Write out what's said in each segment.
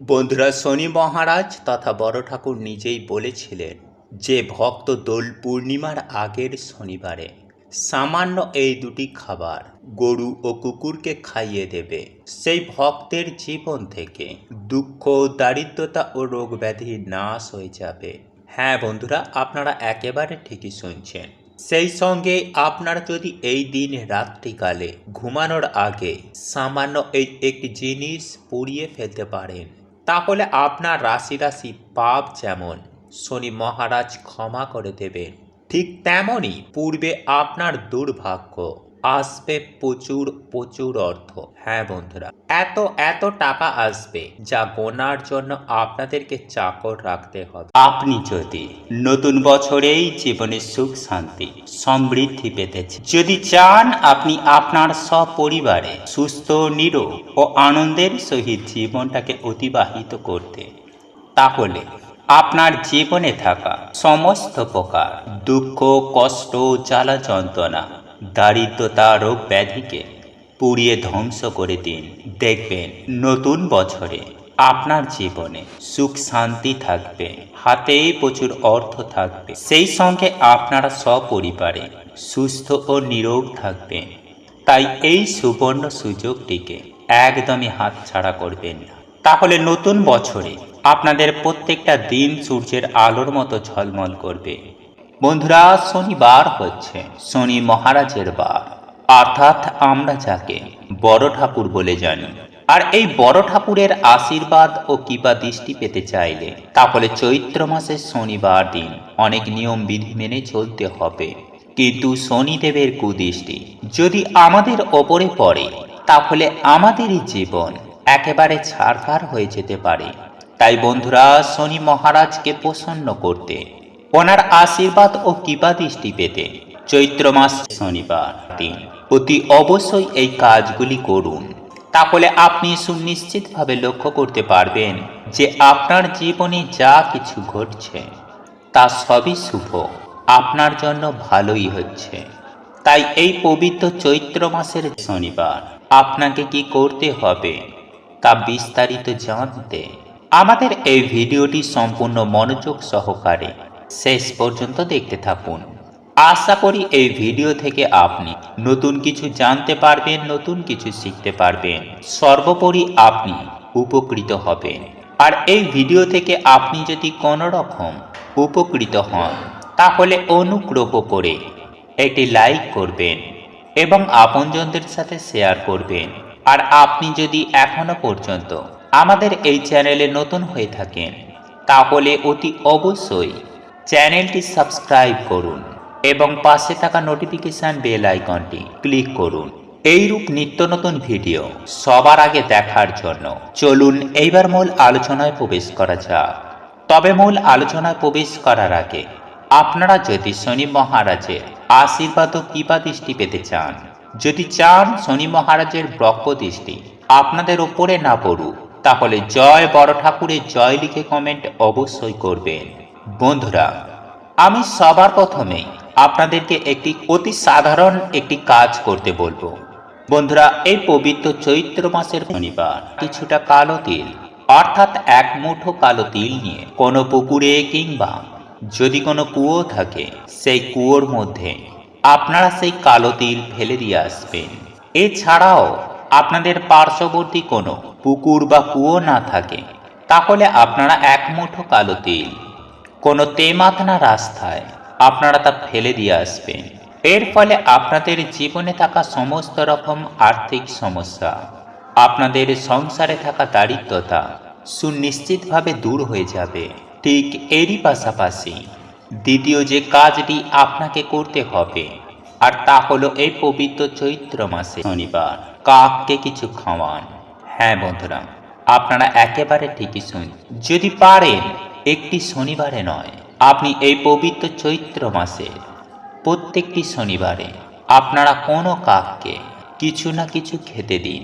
বন্ধুরা শনি মহারাজ তথা বড় ঠাকুর নিজেই বলেছিলেন যে, ভক্ত দোল পূর্ণিমার আগের শনিবারে সামান্য এই দুটি খাবার গরু ও কুকুরকে খাইয়ে দেবে। সেই ভক্তের জীবন থেকে দুঃখ, দারিদ্রতা ও রোগ ব্যাধি নাশ হয়ে যাবে। হ্যাঁ বন্ধুরা, আপনারা একেবারে ঠিকই শুনছেন। সেই সঙ্গে আপনারা যদি এই দিন রাত্রিকালে ঘুমানোর আগে সামান্য এই একটি জিনিস পুড়িয়ে ফেলতে পারেন তাহলে আপনার রাশি রাশি পাপ যেমন, শনি মহারাজ ক্ষমা করে দেবেন। ঠিক তেমনই পূর্বে আপনার দুর্ভাগ্য। আসবে প্রচুর প্রচুর অর্থ। হ্যাঁ বন্ধুরা, এত এত টাকা আসবে যা গোনার জন্য আপনাদেরকে চাকর রাখতে হবে। আপনি যদি নতুন বছরেই জীবনে সুখ, শান্তি, সমৃদ্ধি পেতেছে যদি চান আপনি আপনার সপরিবারে সুস্থ নিরোগ ও আনন্দের সহিত জীবনটাকে অতিবাহিত করতে, তাহলে আপনার জীবনে থাকা সমস্ত প্রকার দুঃখ, কষ্ট, জ্বালা, যন্ত্রণা দারিদ্রতা রোগ ব্যাধিকে পুড়িয়ে ধ্বংস করে দিন। দেখবেন নতুন বছরে আপনার জীবনে সুখ শান্তি থাকবে হাতে প্রচুর অর্থ থাকবে। সেই সঙ্গে আপনারা সপরিবারে সুস্থ ও নিরোগ থাকবেন। তাই এই সুবর্ণ সুযোগটিকে একদমই হাতছাড়া করবেন না। তাহলে নতুন বছরে আপনাদের প্রত্যেকটা দিন সূর্যের আলোর মতো ঝলমল করবে। বন্ধুরা, শনিবার হচ্ছে। শনি মহারাজের বার। অর্থাৎ আমরা যাকে বড় ঠাকুর বলে জানি। আর এই বড় ঠাকুরের আশীর্বাদ ও কিবা দৃষ্টি পেতে চাইলে তাহলে চৈত্র মাসের শনিবার দিন অনেক নিয়ম বিধি মেনে চলতে হবে। কিন্তু শনিদেবের কুদৃষ্টি যদি আমাদের ওপরে পড়ে, তাহলে আমাদেরই জীবন একেবারে ছাড়খার হয়ে যেতে পারে। তাই বন্ধুরা, শনি মহারাজকে প্রসন্ন করতে ওনার আশীর্বাদ ও কৃপা দৃষ্টি পেতে চৈত্র মাস শনিবার দিন। অতি অবশ্যই এই কাজগুলি করুন। তাহলে আপনি সুনিশ্চিতভাবে লক্ষ্য করতে পারবেন যে আপনার জীবনে যা কিছু ঘটছে, তা সবই শুভ। আপনার জন্য ভালোই হচ্ছে। তাই এই পবিত্র চৈত্র মাসের শনিবার আপনাকে কি করতে হবে, তা বিস্তারিত জানতে আমাদের এই ভিডিওটি সম্পূর্ণ মনোযোগ সহকারে শেষ পর্যন্ত দেখতে থাকুন। আশা করি এই ভিডিও থেকে আপনি নতুন কিছু জানতে পারবেন, নতুন কিছু শিখতে পারবেন। সর্বোপরি আপনি উপকৃত হবেন। আর এই ভিডিও থেকে আপনি যদি কোনো রকম উপকৃত হন, তাহলে অনুগ্রহ করে একটি লাইক করবেন এবং আপনজনদের সাথে শেয়ার করবেন। আর আপনি যদি এখনও পর্যন্ত আমাদের এই চ্যানেলে নতুন হয়ে থাকেন, তাহলে অতি অবশ্যই চ্যানেলটি সাবস্ক্রাইব করুন এবং পাশে থাকা নোটিফিকেশান বেল আইকনটি ক্লিক করুন। এইরূপ নিত্য নতুন ভিডিও সবার আগে দেখার জন্য চলুন এইবার মূল আলোচনায় প্রবেশ করা যাক। তবে মূল আলোচনায় প্রবেশ করার আগে আপনারা যদি শনি মহারাজের আশীর্বাদ ও কৃপা দৃষ্টি পেতে চান, যদি চান শনি মহারাজের ব্রহ্ম দৃষ্টি আপনাদের ওপরে না পড়ুক, তাহলে জয় বড় ঠাকুরের জয় লিখে কমেন্ট অবশ্যই করবেন। বন্ধুরা, আমি সবার প্রথমে আপনাদেরকে একটি অতি সাধারণ একটি কাজ করতে বলব। বন্ধুরা, এই পবিত্র চৈত্র মাসের শনিবার কিছুটা কালো তিল, অর্থাৎ এক মুঠো কালো তিল নিয়ে কোনো পুকুরে কিংবা যদি কোনো কুয়ো থাকে, সেই কুয়োর মধ্যে আপনারা সেই কালো তিল ফেলে দিয়ে আসবেন। এছাড়াও আপনাদের পার্শ্ববর্তী কোনো পুকুর বা কুয়ো না থাকে, তাহলে আপনারা এক মুঠো কালো তিল কোনো তেমাতনা রাস্তায় আপনারা তা ফেলে দিয়ে আসবেন। এর ফলে আপনাদের জীবনে থাকা সমস্ত রকম আর্থিক সমস্যা, আপনাদের সংসারে থাকা দারিদ্রতা সুনিশ্চিতভাবে দূর হয়ে যাবে। ঠিক এরই পাশাপাশি দ্বিতীয় যে কাজটি আপনাকে করতে হবে, আর তা হলো এই পবিত্র চৈত্র মাসে শনিবার, কাককে কিছু খাওয়ান। হ্যাঁ বন্ধুরা, আপনারা একেবারে ঠিকই শুন যদি পারেন একটি শনিবারে নয়, আপনি এই পবিত্র চৈত্র মাসে প্রত্যেকটি শনিবারে আপনারা কোনো কাককে কিছু না কিছু খেতে দিন।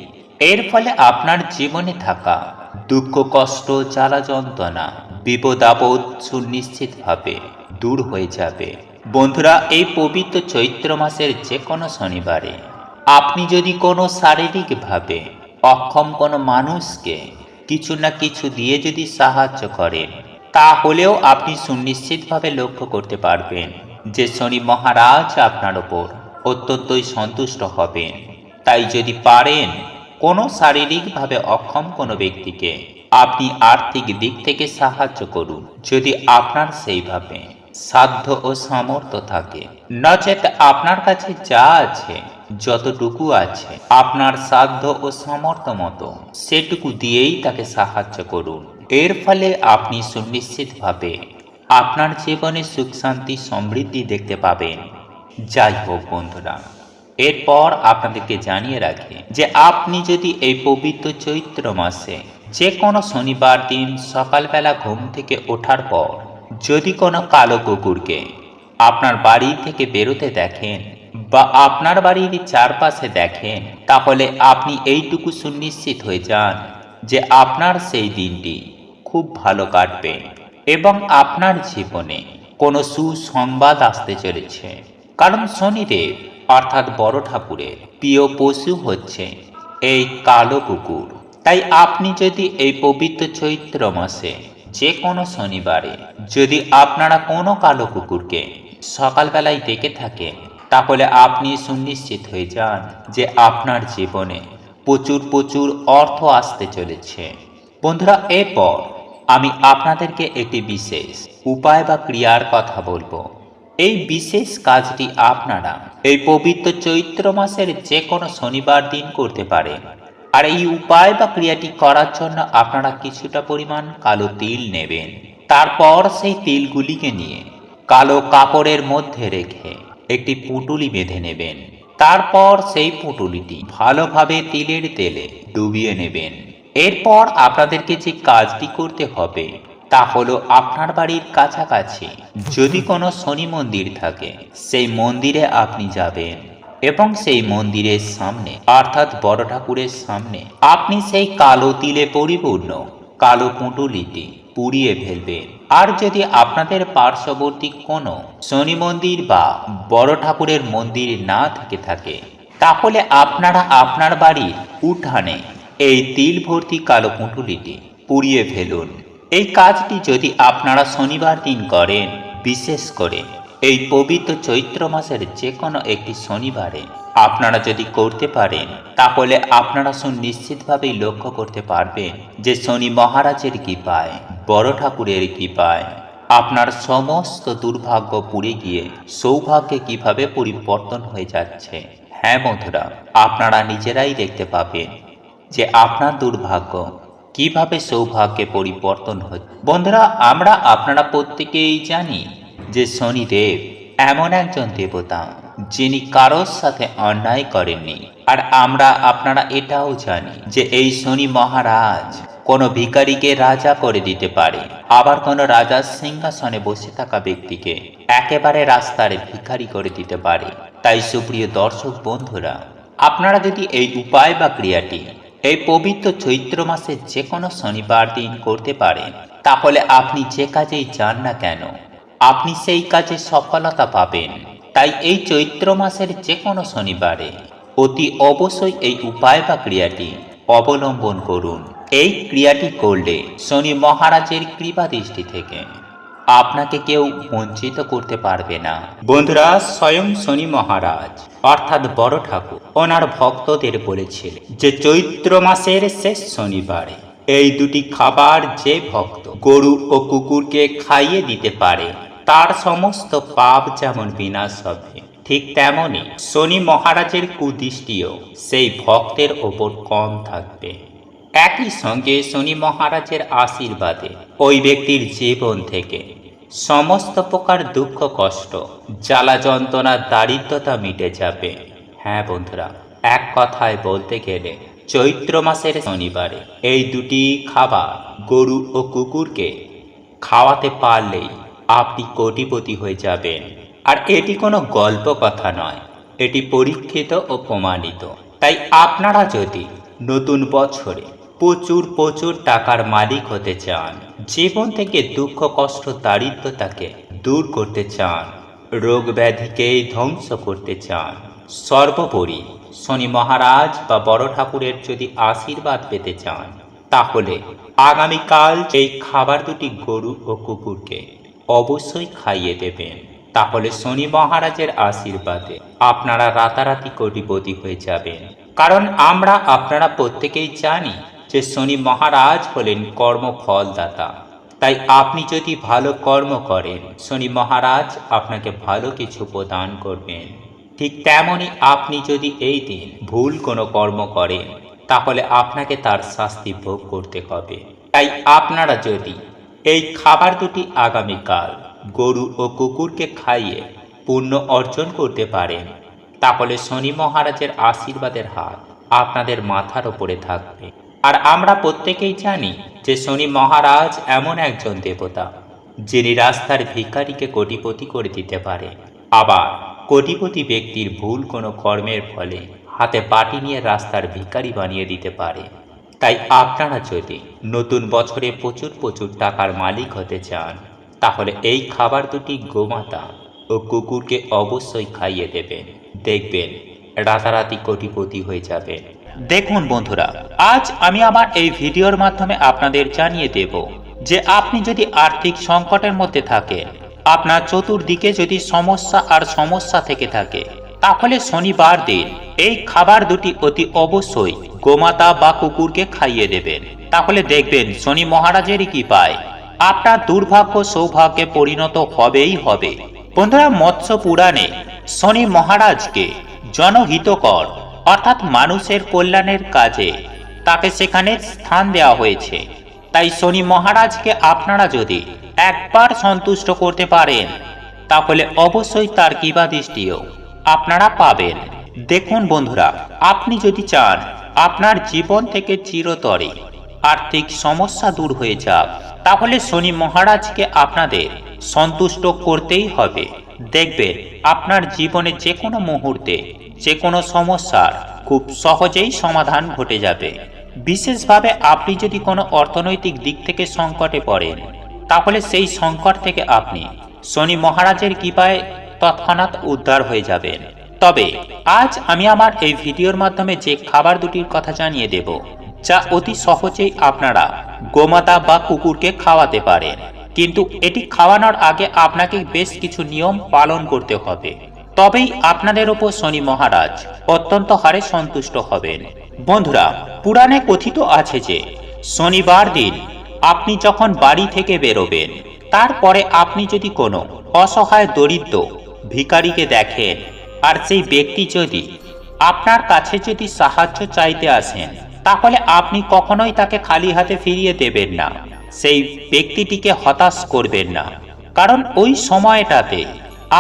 এর ফলে আপনার জীবনে থাকা দুঃখ, কষ্ট, জ্বালা যন্ত্রণা, বিপদ, আপদ সুনিশ্চিতভাবে দূর হয়ে যাবে। বন্ধুরা, এই পবিত্র চৈত্র মাসের যে কোনো শনিবারে আপনি যদি কোনো শারীরিকভাবে অক্ষম কোনো মানুষকে কিছু না কিছু দিয়ে যদি সাহায্য করেন তাহলেও আপনি সুনিশ্চিতভাবে লক্ষ্য করতে পারবেন যে শনি মহারাজ আপনার ওপর অত্যন্তই সন্তুষ্ট হবেন। তাই যদি পারেন, কোনো শারীরিকভাবে অক্ষম কোনো ব্যক্তিকে আপনি আর্থিক দিক থেকে সাহায্য করুন, যদি আপনার সেইভাবে সাধ্য ও সামর্থ্য থাকে। নচেত আপনার কাছে যা আছে, যতটুকু আছে, আপনার সাধ্য ও সামর্থ্য মতো, সেটুকু দিয়েই তাকে সাহায্য করুন। এর ফলে আপনি সুনিশ্চিতভাবে আপনার জীবনে সুখ, শান্তি, সমৃদ্ধি দেখতে পাবেন। যাই হোক বন্ধুরা, এরপর আপনাদেরকে জানিয়ে রাখি যে আপনি যদি এই পবিত্র চৈত্র মাসে যে কোনো শনিবার দিন সকালবেলা ঘুম থেকে ওঠার পর যদি কোনো কালো কুকুরকে আপনার বাড়ি থেকে বেরোতে দেখেন বা আপনার বাড়ির চারপাশে দেখেন, তাহলে আপনি এইটুকু সুনিশ্চিত হয়ে যান যে আপনার সেই দিনটি খুব ভালো কাটবে এবং আপনার জীবনে কোনো সুসংবাদ আসতে চলেছে। কারণ শনিদেব, অর্থাৎ বড় ঠাকুরের প্রিয় পশু হচ্ছে এই কালো কুকুর। তাই আপনি যদি এই পবিত্র চৈত্র মাসে যে কোনো শনিবারে যদি আপনারা কোনো কালো কুকুরকে সকালবেলায় দেখে থাকেন, তাহলে আপনি সুনিশ্চিত হয়ে যান যে আপনার জীবনে প্রচুর প্রচুর অর্থ আসতে চলেছে। বন্ধুরা, এরপর আমি আপনাদেরকে একটি বিশেষ উপায় বা ক্রিয়ার কথা বলব। এই বিশেষ কাজটি আপনারা এই পবিত্র চৈত্র মাসের যে কোনো শনিবার দিন করতে পারেন। আর এই উপায় বা ক্রিয়াটি করার জন্য আপনারা কিছুটা পরিমাণ কালো তিল নেবেন। তারপর সেই তিলগুলিকে নিয়ে কালো কাপড়ের মধ্যে রেখে একটি পুটুলি বেঁধে নেবেন। তারপর সেই পুটুলিটি ভালোভাবে তিলের তেলে ডুবিয়ে নেবেন। এরপর আপনাদেরকে যে কাজটি করতে হবে, তা হলো আপনার বাড়ির কাছাকাছি যদি কোনো শনি মন্দির থাকে, সেই মন্দিরে আপনি যাবেন এবং সেই মন্দিরের সামনে, অর্থাৎ বড় ঠাকুরের সামনে, আপনি সেই কালো তিলে পরিপূর্ণ, কালো পুঁটুলিটি পুড়িয়ে ফেলবেন। আর যদি আপনাদের পার্শ্ববর্তী কোনো শনি মন্দির বা বড় ঠাকুরের মন্দির না থেকে থাকে, তাহলে আপনারা আপনার বাড়ির উঠানে এই তিল ভর্তি কালো পুঁটুলিটি পুড়িয়ে ফেলুন। এই কাজটি যদি আপনারা শনিবার দিন করেন, বিশেষ করে এই পবিত্র চৈত্র মাসের যে কোনো একটি শনিবারে আপনারা যদি করতে পারেন, তাহলে আপনারা সুনিশ্চিতভাবেই লক্ষ্য করতে পারবেন যে শনি মহারাজের কৃপায়, বড় ঠাকুরের কৃপায়, আপনার সমস্ত দুর্ভাগ্য পুড়ে গিয়ে সৌভাগ্যে কীভাবে পরিবর্তন হয়ে যাচ্ছে। হ্যাঁ বন্ধুরা, আপনারা নিজেরাই দেখতে পাবেন যে আপনার দুর্ভাগ্য, কীভাবে সৌভাগ্যে পরিবর্তন হচ্ছে বন্ধুরা, আমরা আপনারা প্রত্যেকেই জানি যে শনিদেব এমন একজন দেবতা যিনি কারোর সাথে অন্যায় করেননি। আর আমরা আপনারা এটাও জানি যে এই শনি মহারাজ কোনো ভিখারিকে রাজা করে দিতে পারে। আবার কোনো রাজার সিংহাসনে বসে থাকা ব্যক্তিকে একেবারে রাস্তার ভিখারি করে দিতে পারে। তাই সুপ্রিয় দর্শক বন্ধুরা, আপনারা যদি এই উপায় বা ক্রিয়াটি এই পবিত্র চৈত্র মাসে যে কোনো শনিবার দিন করতে পারেন। তাহলে আপনি যে কাজেই যান না কেন, আপনি সেই কাজে সফলতা পাবেন। তাই এই চৈত্র মাসের যে কোনো শনিবারে অতি অবশ্যই এই উপায় বা ক্রিয়াটি অবলম্বন করুন। এই ক্রিয়াটি করলে শনি মহারাজের কৃপা দৃষ্টি থেকে আপনাকে কেউ বঞ্চিত করতে পারবে না। বন্ধুরা, স্বয়ং শনি মহারাজ, অর্থাৎ বড় ঠাকুর, ওনার ভক্তদের বলেছিল যে চৈত্র মাসের শেষ শনিবারে, এই দুটি খাবার যে ভক্ত গরু ও কুকুরকে খাইয়ে দিতে পারে, তার সমস্ত পাপ যেমন বিনাশ হবে, ঠিক তেমনি শনি মহারাজের কুদৃষ্টিও সেই ভক্তের ওপর কম থাকবে। একই সঙ্গে শনি মহারাজের আশীর্বাদে ওই ব্যক্তির জীবন থেকে সমস্ত প্রকার দুঃখ, কষ্ট, জ্বালা যন্ত্রণা দারিদ্রতা মিটে যাবে। হ্যাঁ বন্ধুরা, এক কথায় বলতে গেলে চৈত্র মাসের শনিবারে এই দুটি খাবার গরু ও কুকুরকে খাওয়াতে পারলেই আপনি কোটিপতি হয়ে যাবেন। আর এটি কোনো গল্প কথা নয়, এটি পরীক্ষিত ও প্রমাণিত। তাই আপনারা যদি নতুন বছরে প্রচুর প্রচুর টাকার মালিক হতে চান। জীবন থেকে দুঃখ, কষ্ট দারিদ্রতাকে দূর করতে চান। রোগ ব্যাধিকে ধ্বংস করতে চান। সর্বোপরি শনি মহারাজ বা বড় ঠাকুরের যদি আশীর্বাদ পেতে চান, তাহলে আগামীকাল এই খাবার দুটি গরু ও কুকুরকে অবশ্যই খাইয়ে দেবেন। তাহলে শনি মহারাজের আশীর্বাদে আপনারা রাতারাতি কোটিপতি হয়ে যাবেন। কারণ আমরা, আপনারা প্রত্যেকেই জানি যে শনি মহারাজ হলেন কর্মফলদাতা। তাই আপনি যদি ভালো কর্ম করেন, শনি মহারাজ আপনাকে ভালো কিছু প্রদান করবেন। ঠিক তেমনই আপনি যদি এই দিন ভুল কোনো কর্ম করেন, তাহলে আপনাকে তার শাস্তি ভোগ করতে হবে। তাই আপনারা যদি এই খাবার দুটি আগামীকাল গরু ও কুকুরকে খাইয়ে পুণ্য অর্জন করতে পারেন, তাহলে শনি মহারাজের আশীর্বাদের হাত আপনাদের মাথার ওপরে থাকবে। আর আমরা প্রত্যেকেই জানি যে শনি মহারাজ এমন একজন দেবতা, যিনি রাস্তার ভিখারিকে কোটিপতি করে দিতে পারে। আবার কোটিপতি ব্যক্তির ভুল কোনো কর্মের ফলে হাতে পাটি নিয়ে রাস্তার ভিকারি বানিয়ে দিতে পারে। তাই আপনারা যদি নতুন বছরে প্রচুর প্রচুর টাকার মালিক হতে চান, তাহলে এই খাবার দুটি গোমাতা ও কুকুরকে অবশ্যই খাইয়ে দেবেন। দেখবেন রাতারাতি কোটিপতি হয়ে যাবেন। দেখুন বন্ধুরা, আজ আমি আমার এই ভিডিওর মাধ্যমে আপনাদের জানিয়ে দেব যে আপনি যদি আর্থিক সংকটের মধ্যে থাকেন আপনার চতুর্দিকে যদি সমস্যা আর সমস্যা থেকে থাকে, তাহলে শনিবার দিন এই খাবার দুটি অতি অবশ্যই গোমাতা বা কুকুরকে খাইয়ে দেবেন। তাহলে দেখবেন শনি মহারাজেরই কি পায় আপনার দুর্ভাগ্য সৌভাগ্যে পরিণত হবেই হবে। বন্ধুরা, মৎস্য পুরাণে শনি মহারাজকে জনহিতকর অর্থাৎ মানুষের কল্যাণের কাজে। তাকে সেখানে স্থান দেওয়া হয়েছে। তাই শনি মহারাজকে আপনারা যদি একবার সন্তুষ্ট করতে পারেন, তাহলে অবশ্যই তার কিবা দৃষ্টিও আপনারা পাবেন। দেখুন বন্ধুরা, আপনি যদি চান আপনার জীবন থেকে চিরতরে আর্থিক সমস্যা দূর হয়ে যাক, তাহলে শনি মহারাজকে আপনাদের সন্তুষ্ট করতেই হবে। দেখবেন, আপনার জীবনে যে কোনো মুহূর্তে যে কোনো সমস্যার খুব সহজেই সমাধান ঘটে যাবে। বিশেষভাবে আপনি যদি কোনো অর্থনৈতিক দিক থেকে সংকটে পড়েন, তাহলে সেই সংকট থেকে আপনি শনি মহারাজের কৃপায় তৎক্ষণাৎ উদ্ধার হয়ে যাবেন। তবে আজ আমি আমার এই ভিডিওর মাধ্যমে যে খাবার দুটির কথা জানিয়ে দেব, যা অতি সহজেই আপনারা গোমাতা বা কুকুরকে খাওয়াতে পারেন। কিন্তু এটি খাওয়ানোর আগে আপনাকে বেশ কিছু নিয়ম পালন করতে হবে। তবেই আপনাদের ওপর শনি মহারাজ অত্যন্ত হারে সন্তুষ্ট হবেন। বন্ধুরা, পুরাণে কথিত আছে যে, শনিবার দিন আপনি যখন বাড়ি থেকে বেরোবেন, তারপরে আপনি যদি কোনো অসহায় দরিদ্র ভিখারিকে দেখেন, আর সেই ব্যক্তি যদি আপনার কাছে যদি সাহায্য চাইতে আসেন, তাহলে আপনি কখনোই তাকে খালি হাতে ফিরিয়ে দেবেন না। সেই ব্যক্তিটিকে হতাশ করবেন না। কারণ ওই সময়টাতে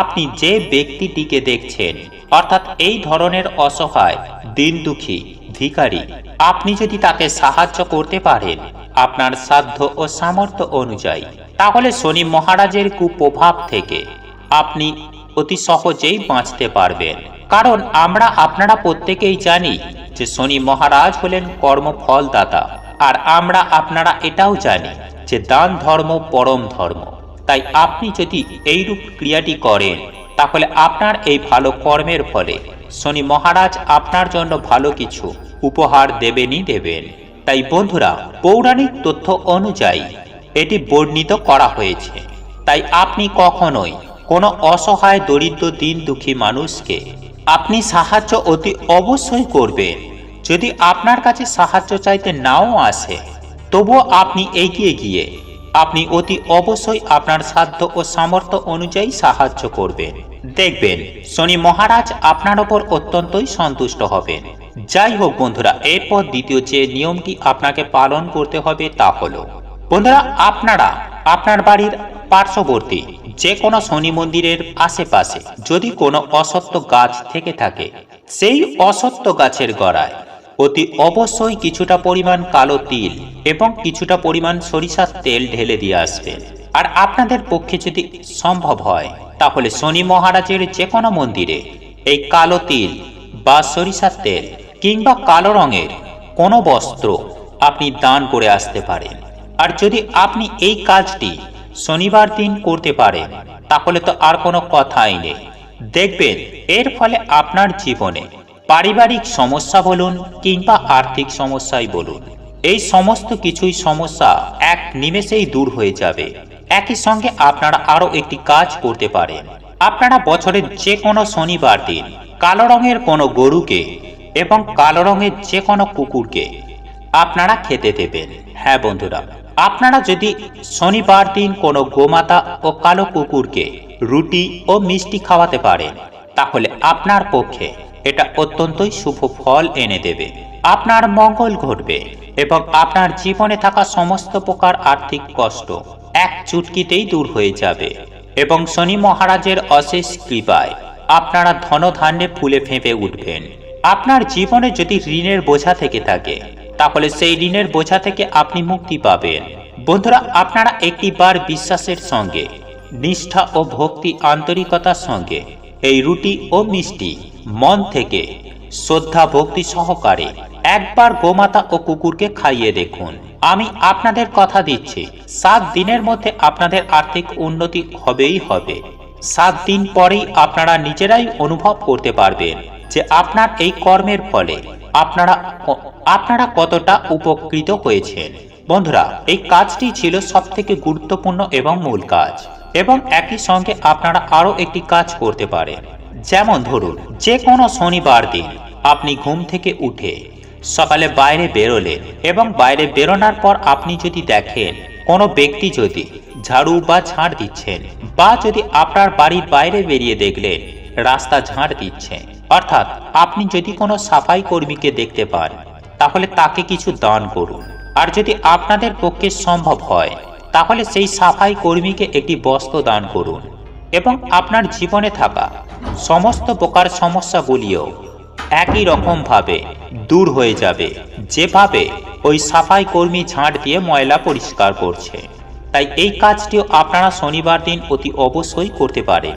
আপনি যে ব্যক্তিটিকে দেখছেন, অর্থাৎ এই ধরনের অসহায় দিন দুঃখী ভিখারি, আপনি যদি তাকে সাহায্য করতে পারেন আপনার সাধ্য ও সামর্থ্য অনুযায়ী, তাহলে শনি মহারাজের কুপ্রভাব থেকে আপনি অতি সহজেই বাঁচতে পারবেন। কারণ আমরা আপনারা প্রত্যেকেই জানি যে শনি মহারাজ হলেন কর্মফলদাতা, আর আমরা আপনারা এটাও জানি যে দান ধর্ম পরম ধর্ম। তাই আপনি যদি এইরূপ ক্রিয়াটি করেন, তাহলে আপনার এই ভালো কর্মের ফলে শনি মহারাজ আপনার জন্য ভালো কিছু উপহার দেবেনই দেবেন। তাই বন্ধুরা, পৌরাণিক তথ্য অনুযায়ী এটি বর্ণিত করা হয়েছে। তাই আপনি কখনোই কোনো অসহায় দরিদ্র দিন দুঃখী মানুষকে আপনি সাহায্য অতি অবশ্যই করবেন। যদি আপনার কাছে সাহায্য চাইতে নাও আসে, তবুও আপনি এগিয়ে গিয়ে আপনি অতি অবশ্যই আপনার সাধ্য ও সামর্থ্য অনুযায়ী সাহায্য করবেন। দেখবেন, শনি মহারাজ আপনার ওপর অত্যন্তই সন্তুষ্ট হবেন। যাই হোক বন্ধুরা, এরপর দ্বিতীয় যে নিয়মটি আপনাকে পালন করতে হবে তা হলো, বন্ধুরা, আপনারা আপনার বাড়ির পার্শ্ববর্তী যে কোনো শনি মন্দিরের আশেপাশে যদি কোনো অসত্য গাছ থেকে থাকে, সেই অসত্য গাছের গড়ায় অতি অবশ্যই কিছুটা পরিমাণ কালো তিল এবং কিছুটা পরিমাণ সরিষার তেল ঢেলে দিয়ে আসবেন। আর আপনাদের পক্ষে যদি সম্ভব হয়, তাহলে শনি মহারাজের যে কোনো মন্দিরে এই কালো তিল বা সরিষার তেল কিংবা কালো রঙের কোনো বস্ত্র আপনি দান করে আসতে পারেন। আর যদি আপনি এই কাজটি শনিবার দিন করতে পারেন, তাহলে তো আর কোনো কথাই নেই। দেখবেন, এর ফলে আপনার জীবনে পারিবারিক সমস্যা বলুন কিংবা আর্থিক সমস্যাই বলুন, এই সমস্ত কিছুই সমস্যা এক নিমেষেই দূর হয়ে যাবে। একই সঙ্গে আপনারা আরও একটি কাজ করতে পারেন। আপনারা বছরের যে কোনো শনিবার দিন কালো রঙের কোনো গরুকে এবং কালো রঙের যে কোনো কুকুরকে আপনারা খেতে দেবেন। হ্যাঁ বন্ধুরা, আপনারা যদি শনিবার দিন কোনো গোমাতা ও কালো কুকুরকে রুটি ও মিষ্টি খাওয়াতে পারেন, তাহলে আপনার পক্ষে এটা অত্যন্তই শুভ ফল এনে দেবে। আপনার মঙ্গল ঘটবে এবং আপনার জীবনে থাকা সমস্ত প্রকার আর্থিক কষ্ট এক চুটকিতেই দূর হয়ে যাবে এবং শনি মহারাজের অশেষ কৃপায় আপনারা ধনধান্যে ফুলে ফেঁপে উঠবেন। আপনার জীবনে যদি ঋণের বোঝা থেকে থাকে, তাহলে সেই ঋণের বোঝা থেকে আপনি মুক্তি পাবেন। বন্ধুরা, আপনারা একটি বার বিশ্বাসের সঙ্গে, নিষ্ঠা ও ভক্তি আন্তরিকতার সঙ্গে এই রুটি ও মিষ্টি মন থেকে শ্রদ্ধা, ভক্তি সহকারে একবার গোমাতা ও কুকুরকে খাইয়ে দেখুন। আমি আপনাদের কথা দিচ্ছি, সাত দিনের মধ্যে আপনাদের আর্থিক উন্নতি হবেই হবে। সাত দিন পরেই আপনারা নিজেরাই অনুভব করতে পারবেন যে আপনার এই কর্মের ফলে আপনারা আপনারা কতটা উপকৃত হয়েছেন। বন্ধুরা, এই কাজটি ছিল সব থেকে গুরুত্বপূর্ণ এবং মূল কাজ। এবং একই সঙ্গে আপনারা আরও একটি কাজ করতে পারেন। যেমন ধরুন যে কোনো শনিবার দিন আপনি ঘুম থেকে উঠে সকালে বাইরে বেরোলেন এবং বাইরে বেরোনোর পর আপনি যদি দেখেন কোনো ব্যক্তি যদি ঝাড়ু বা ঝাড় দিচ্ছেন বা যদি আপনার বাড়ির বাইরে বেরিয়ে দেখলেন, রাস্তা ঝাড় দিচ্ছে অর্থাৎ আপনি যদি কোনো সাফাই কর্মীকে দেখতে পান, তাহলে তাকে কিছু দান করুন। আর যদি আপনাদের পক্ষে সম্ভব হয়, তাহলে সেই সাফাই কর্মীকে একটি বস্ত্র দান করুন। এবং আপনার জীবনে থাকা সমস্ত প্রকার সমস্যাগুলিও একই রকমভাবে দূর হয়ে যাবে। যেভাবে ওই সাফাই কর্মী ঝাঁট দিয়ে ময়লা পরিষ্কার করছে। তাই এই কাজটিও আপনারা শনিবার দিন অতি অবশ্যই করতে পারেন।